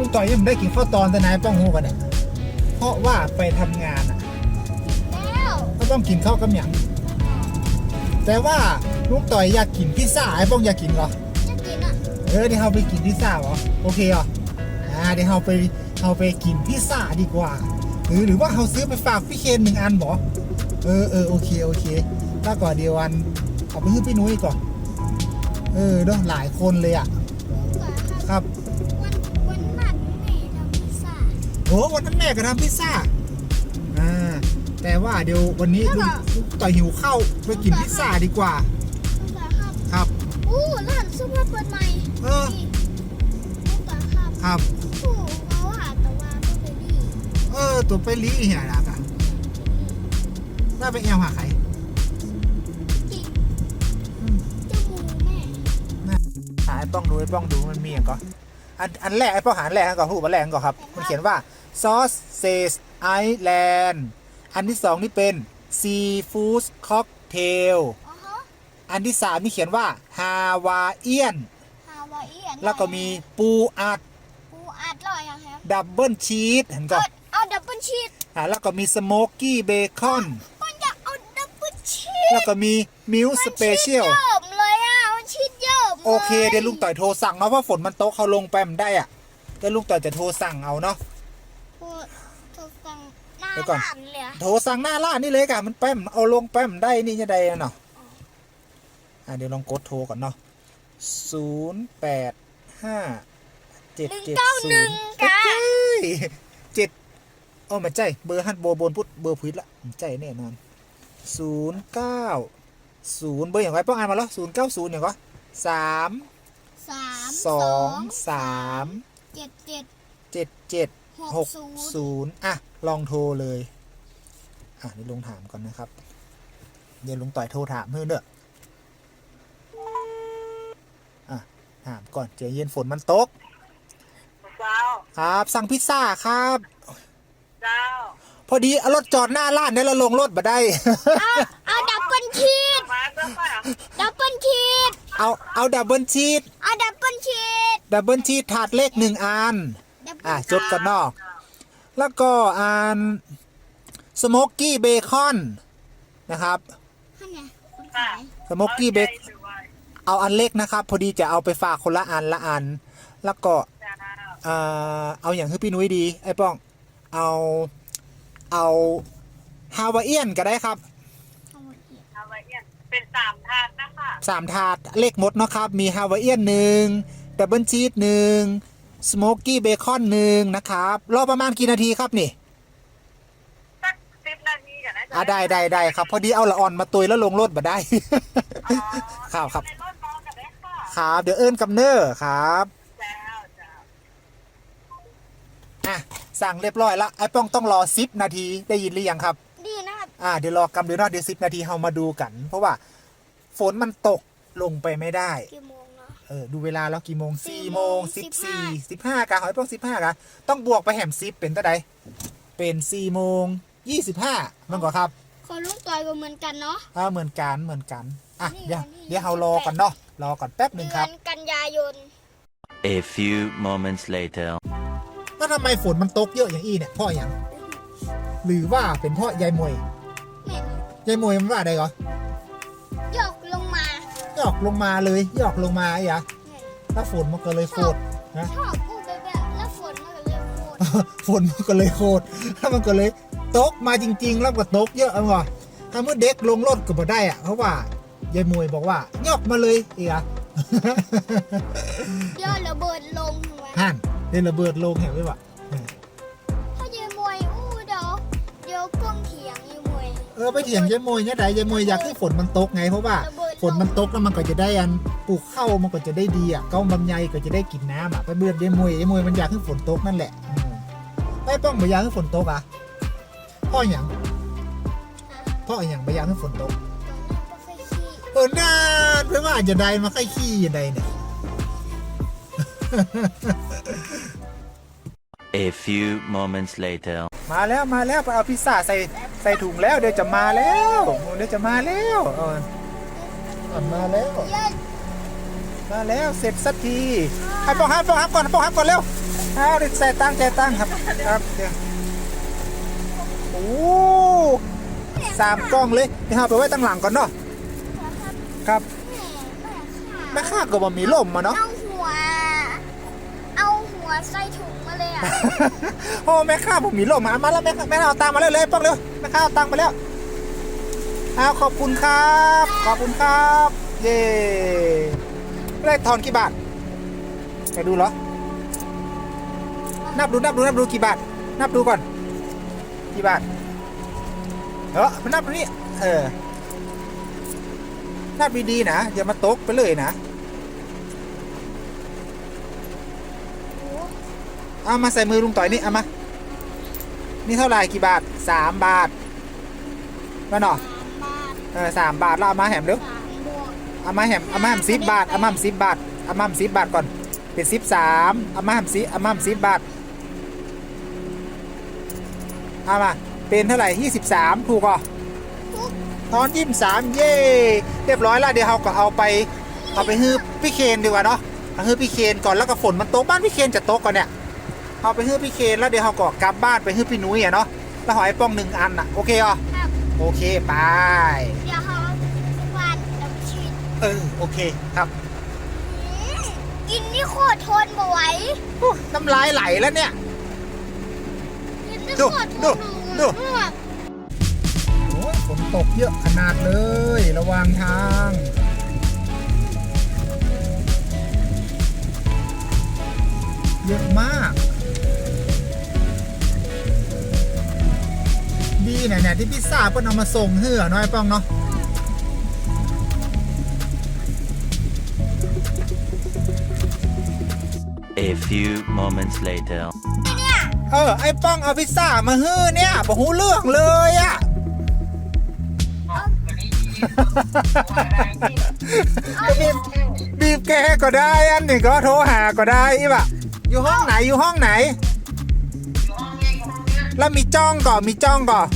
ลุงต่อยยังไม่ได้กินข้าวตอนแต่นายป้องหูกันเนี่ยเพราะว่าไปทำงานอะแล้วก็ต้องกินข้าวกับหยังแต่ว่าลุงต่อยอยากกินพิซซ่าไอ้ป้องอยากกินเหรอ จะกินอะเออเดี๋ยวเราไปกินพิซซ่าเหรอโอเคเหรออ่าเดี๋ยวเราไปเราไปกินพิซซ่าดีกว่าหรือหรือว่าเราซื้อไปฝากพี่เคนหนึ่งอันบอเออเออโอเคโอเคแล้วก่อนเดียววันเอาไปให้พี่นุ้ยก่อนเออเนาะหลายคนเลยอะก่อนค่ะครับ โอ้วันนั้นแม่ก็ทำพิซซ่าอ่าแต่ว่าเดี๋ยววันนี้ลุงลุงต่อยหิวข้าวไปกินพิซซ่าดีกว่าก่อนครับครับ อู้ร้านซุปเปอร์เปิดใหม่เออ นี่ก่อนครับครับผู้เขาหาแต่ว่าไม่ไปดีเออ ตัวไปลีเหียรักอะน่าไปแอลหาใคร จริงอืมจมูกแม่หาไอ้ป้องดูไอ้ป้องดูมันมีอย่างก่ อนอันอันแรกไอ้ป้องหาอันแรกก่อนรูปอันแรกก่อนครับ มันเขียนว่าซอสเซสไอแลนด์อันที่สองนี่เป็นซีฟู้ดค็อกเทลอ๋อฮะอันที่สามนี่เขียนว่าฮาวาเอียนฮาวายเอียนแล้วก็มีปูอัดปูอัดลอยยังครับดับเบิลชีสเห็นก่อเอานเอาดับเบิลชีสอ่าแล้วก็มีสโมกกี้เบคอนมันอยากเอาดับเบิลชีสแล้วก็มีมิลสเปเชียล โอเคเดี๋ยวลุงต่อยโทรสั่งเนาะเพราะฝนมันตกเขาลงไปมันได้อะเดี๋ยวลุงต่อยจะโทรสั่งเอาเนาะพูดถูกฟังหน้าเดี๋ยวก่อนบ้านเลยอะโทรสั่งหน้าร้านนี่เลยกะมันแป้มเอาลงแป้มได้นี่จะได้เนาะอะเดี๋ยวลองกดโทรก่อนเนาะศูนย์แปดห้าเจ็ดหนึ่งเจ็ดเก้าศูหนึ่นงย์กะเจ็ดโอ้ไม่ใช่เบอร์ฮันโบบนพุทธเบอร์พุทธละไม่ใช่แน่นอนศูนย์เก้าศูนย์เบอร์อย่างไรป้องอ่านมาแล้วศูนย์เก้าศูนย์อย่างก็ สามสามสองสามเจ็ดเจ็ดเจ็ดเจ็ดหหกกศูนย์ศูนย์อะ ลองโทรเลย อะเดี๋ยวลุงถามก่อนนะครับ เดี๋ยวลุงต่อยโทรถามเพื่อนเด้ออะ ถามก่อนเจเย็นฝนมันตก เจ้า ครับ สั่งพิซซ่าครับ เจ้า พอดีเอารถจอดหน้าร้านเนี่ยเราลงรถมาได้ เอาเอาดับเบิลชีส มาเจ้าป่ะ ดับเบิลชีส เอาเอาดับเบิลชีสเอาดับเบิลชีสดับเบิลชีสถาดเลขหนึ่งอันดับเบิอะลจดกันนอก แล้วก็อันสโมกกี้เบคอนนะครับท่านไงคนค่ะขายสโมกกี้เบคเอาอันเล็กนะครับ พอดีจะเอาไปฝากคนละอันละอัน แล้วก็เจ้าเอ่อเอาอย่างคือพี่นุ้ยดีไอ้ป้อง เอาเอาฮาวาเอียนก็ได้ครับ เอาหมดเอียด เอาไว้ เนี่ยเป็นสามทานนะคะสามถาดเลขหมดเนาะครับ มีฮาวาเอียนหนึ่งดับเบิลชีสหนึ่งสโมกกี้เบคอนหนึ่งนะครับรอประมาณกี่นาทีครับนี่สักสิบนาทีกันนะอะได้ได้ได้ครับ พอดีเอาละอ่อนมาตุยแล้วลงรถมาได้ครับครับ ในรถนอนกันได้ค่ะครับ เดี๋ยวเอิ้นกับเนอร์ครับเจ้าเจ้าอะ สั่งเรียบร้อยละไอ้ป้องต้องรอสิบนาทีได้ยินหรือยังครับดีนะครับ อ่าเดี๋ยวรอกำเดี๋ยวเนอะเดี๋ยวสิบนาทีเรามาดูกัน เพราะว่าฝนมันตกลงไปไม่ได้ กี่โมงเนาะ เออดูเวลาแล้วกี่โมงสี่สี่โมโมงงสิบสิสี่บห้าสิบห้ากะหอยป้องสิบห้ากะต้องบวกไปแหมสิบเป็นเท่าใดเป็นสี่โมงยี่สิบห้ามันก็ครับคนลูกต่อยก็เหมือนกันเนาะ อ่าเหมือนกันเหมือนกันอะนี่เดี๋ยวนี่ เดี๋ยวเรารอกันเนาะรอก่อนแป๊บหนึ่งคเดืรัอบนกันยายน A few moments later. แล้วทำไมฝนมันตกเยอะอย่างอี้เนี่ยเพ่ออย่าง หรือว่าเป็นเพ่อยายมวยเนี่ ยยายมวยมันว่าอะไรเหรอยกลงมาหยอกลงมาเลยหยอกลงมาไอ้ยะเนี่ยแล้วฝนมันก็เลยโคตรนะชอบพูดไปแบบแล้วฝนมันก็เลยโคตรฝนมันก็เลยโคตรแล้วมันก็เลยตกมาจริง ๆ แล้วก็ตกเยอะเอาว่ะถ้าเมื่อเด็กลงรถก็บ่ได้อะเพราะว่ายายมวยบอกว่าหยอกมาเลยอีกอะเดี๋ยวระเบิดลงทำไมห่านเล่นระเบิดลงเห็นไหมวะ ออไปเถียงยายมวยเนี่ยใดยายมวยอยากให้ฝนมันตกไงเพราะว่าระเบิดลงฝนมันตกแล้วมันก็จะได้อันปลูกข้าวมันก็จะได้ดีอะเก้าลำไยก็จะได้กินน้ำอะไปเบือดยายมวยยายมวยมันอยากให้ฝนตกนั่นแหละอืมไม่ป้องไม่อยากให้ฝนตกอะพ่ออย่างพ่ออย่างไม่อยากให้ฝนตกตอนนั้นก็เคยขี้เออนานเพื่อว่าจะได้มาไข่ขี้ยังไงเนี่ย A few moments later. มาแล้วมาแล้วไปเอาพิซซ่าใส่ ใส่ถุงแล้วเดี๋ยวจะมาแล้วเดี๋ยวจะมาแล้วเอออะมาแล้วมาแล้วเสร็จสักทีให้ป้องฮับป้องฮับก่อนป้องฮับก่อนเร็วเอาดี๋ยวใส่ตั้งใจตั้งครับครับเดี๋ยวโอ้สามกล้องเลยเดี๋ยวเอาไปไว้ตั้งหลังก่อนเนาะครับแม่แม่ค่ะแม่ค้าก็บ่มีล่มมาเนาะ หัวใส่ถุงมาเลยอะ โอ้แม่ค้าผมมีล่มมามาแล้วแม่ค้าแม่เอาตังค์มาเลยเลยป้องเร็วแม่ค้าเอาตังค์มาแล้วเอาขอบคุณครับ ขอบคุณครับ เย่ได้ทอนกี่บาทไปดูเหรอ นับดูนับดูนับดูกี่บาท นับดูก่อน กี่บาทเออมานับดูนี่เออนับดีๆนะอย่ามาตกไปเลยนะ เอามาใส่มือลุงต่อยนี่เอามา นี่เท่าไหร่กี่บาทสามบาทมาหน่อบาทเออสามบาทแล้วเอามาแหมเร็วสามบวกเอามาแหมเอามาแหมสิบบาทเอามาแหมสิบบาทเอามาแหมสิบบาทก่อน เป็นสิบสามเอามาแหมสิเอามาแหมสิบบาทเอามาเป็นเท่าไหร่ยี่สิบสามถูกอะทุกทอนยี่สิบสามเย่เรียบร้อยแล้วเดี๋ยวเราก็เอาไปเอาไปฮื้อพี่เคนดีกว่าเนาะเอาฮื้อพี่เคนก่อนแล้วก็ฝนมันตกบ้านพี่เคนจะตกก่อนเนี่ย เอาไปฮื้อพี่เคนแล้วเดี๋ยวเราก็กลับบ้านไปฮื้อพี่นุ้ยอะเนาะแล้วหอยป้องหนึ่งอันอะโอเคอะครับ โอเคไปเดี๋ยวเขาวานน้ำชีสเออโอเคครับอืมกินนี่โคตรทนบ่ไหวโอ้น้ำลายไหลแล้วเนี่ย กินนี่ดูโคตรทนดูดูเลือดโอ้ยฝนตกเยอะขนาดเลย ระวังทาง เยอะมาก ดีเนี่ยเนี่ยที่พิซซ่าเพิ่นเอามาส่งเหือน้อยป้องเนาะ A few moments later. เออไอ้ป้องเอาพิซซ่ามาฮื้อเนี่ยบอกหูเรื่องเลยอะก็บีบบีบแกก็ได้อันนี้ก็โทรหาก็ได้อีบะอยู่ห้องไหนอยู่ห้องไหน แล้วมีจ้องก่อนมีจ้องก่อน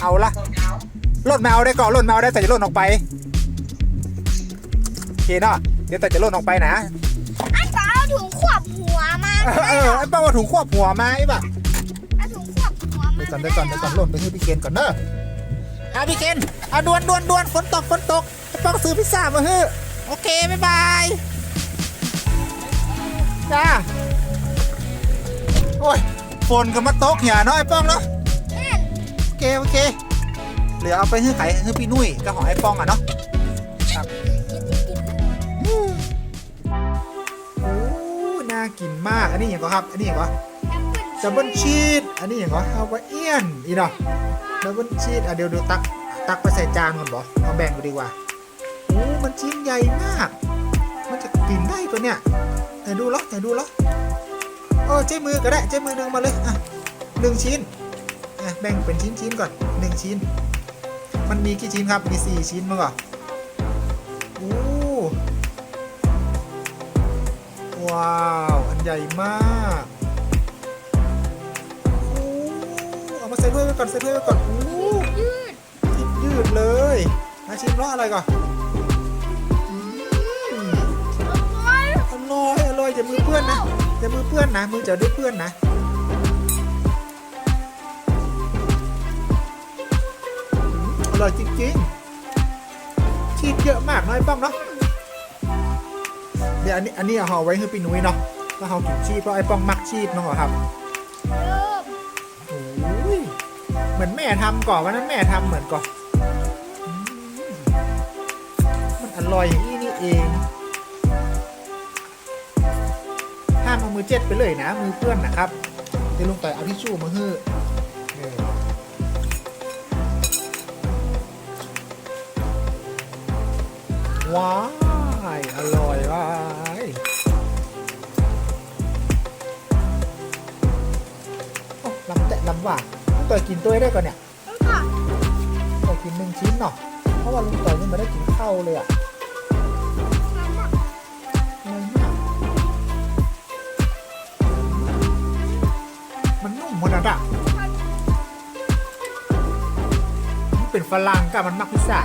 เอาละรถแมวได้ก่อนรถแมวได้แต่จะล่นออกไปโอเคเนาะเดี๋ยวแต่จะล่นออกไปนะอันเปล่าเอาถุงขวบหัวมาเออเออไอ้ป้องเอาถุงควบหัวมาไอ้บะเอาถุงขวบหัวมาเดี๋ยวก่อนเดี๋ยวก่อนเดี๋ยวก่อนหล่นไปซื้อพี่เคนก่อนเนอะอะพี่เคนเอาดวนดวนดวนฝนตกฝนตกไอ้ป้องซื้อพิซซ่ามาเฮ้อโอเคบ๊ายบายจ้าโอ้ยฝนก็มาตกเหี่ยเนาะไอ้ป้องเนาะนั่นโอ เคโอเคเหลือเอาไปให้ไข่ให้พี่นุ้ยกับของไอ้ป้องอะเนาะครับกินกินโอ้น่ากินมากอันนี้อย่างก็ครับ อันนี้อย่างก็แอปเปิ้ลดับเบิลชีสอันนี้อย่างก็ฮาวาเอียนอีเนาะดับเบิลชีสอะเดี๋ยวดูตักตักไปใส่จานก่อนบอเอาแบ่งกันดีกว่าโอ้มันชิ้นใหญ่มาก มันจะกินได้ปะเนี่ยไหนดูเหรอไหนดูเหรอโอ้เจ้มือก็ได้เจ้มือหนึ่งมาเลยอะหนึ่งชิ้นอ่ะแบ่งเป็นชิ้นชิ้นๆก่อนหนึ่งชิ้น มันมีกี่ชิ้นครับ มีสี่ชิ้นมั้งเหรอโอ้ว้าว อันใหญ่มากโอ้เอามาใส่ถ้วยไว้ก่อนใส่ถ้วยไว้ก่อนโอ้ยืดยืดยืดเลยมาชิมรสอะไรก่อนอืมโอ้ยอร่อยอร่อยอย่ามือเปื้อนนะอย่ามือเปื้อนนะมือจะได้เปื้อนนะ ร่อยจริงๆ ชีสเยอะมากน้อยป้องเนาะเดี๋ยวอันนี้อันนี้เอาไว้ให้พี่นุ้ยเนาะแล้วเขากินชีสเพราะไอ้ป้องมักชีสนาะครับเริ่มโอ้ยเหมือนแม่ทำก่อนวันนั้นแม่ทำเหมือนก่อนมันอร่อยอย่างนี้นี่เองห้ามเอามือเจ็ดไปเลยนะมือเปื้อนนะครับเดี๋ยวลุงต่อยเอาทิชชู่มาฮื้อ ว้ายอร่อยว้ายโอ้ลำแตะลำหวานลุงต่อยกินตัวได้ก่อนเนี่ยแล้วก็ต่อยกินหนึ่งชิ้นเนาะเพราะว่าลุงต่อยยังไม่ได้กินข้าวเลยอะมันอะอร่อยมากมันนุ่มขนาดอะมันเป็นฝรั่งกับมันมักพิซซ่า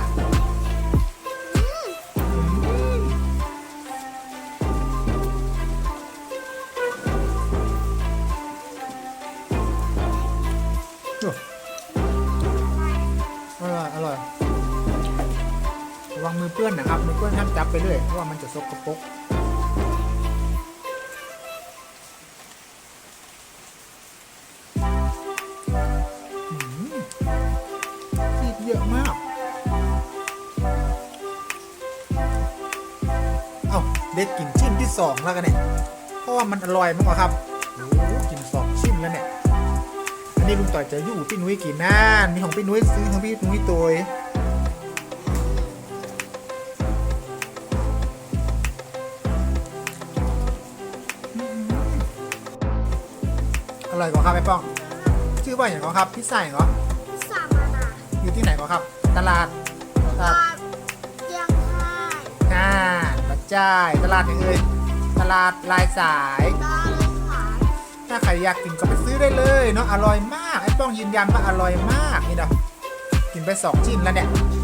ือเปื้อนนะครับ มือเปื้อนห้ามจับไปเรื่อยเพราะว่ามันจะซกกระปรกซีดเยอะมาก เอ้าเด็ดกินชิ้นที่สองแล้วกันเนี่ย เพราะว่ามันอร่อยมากครับโอ้กินสองชิ้นแล้วเนี่ย อันนี้ลุงต่อยจะอยู่พี่นุ้ยกินน่านมีของพี่นุ้ยซื้อของพี่นุ้ยตัว องอร่อยกว่าครับไอ้ป้อง ชื่อว่าอย่างไรครับพิซซ่าอย่างไรพิซซ่ามานาอยู่ที่ไหนก็ครับ ตลาดตปลาลาดยังไงน่านปัจจัยตลาดไหนเอ่ยตลาดลายสายปลาเลยขายถ้าใครอยากกินก็ไปซื้อได้เลยเนาะอร่อยมากไอ้ป้องยืนยันว่าอร่อยมากนี่เนาะกินไปสองชิ้นแล้วเนี่ยอ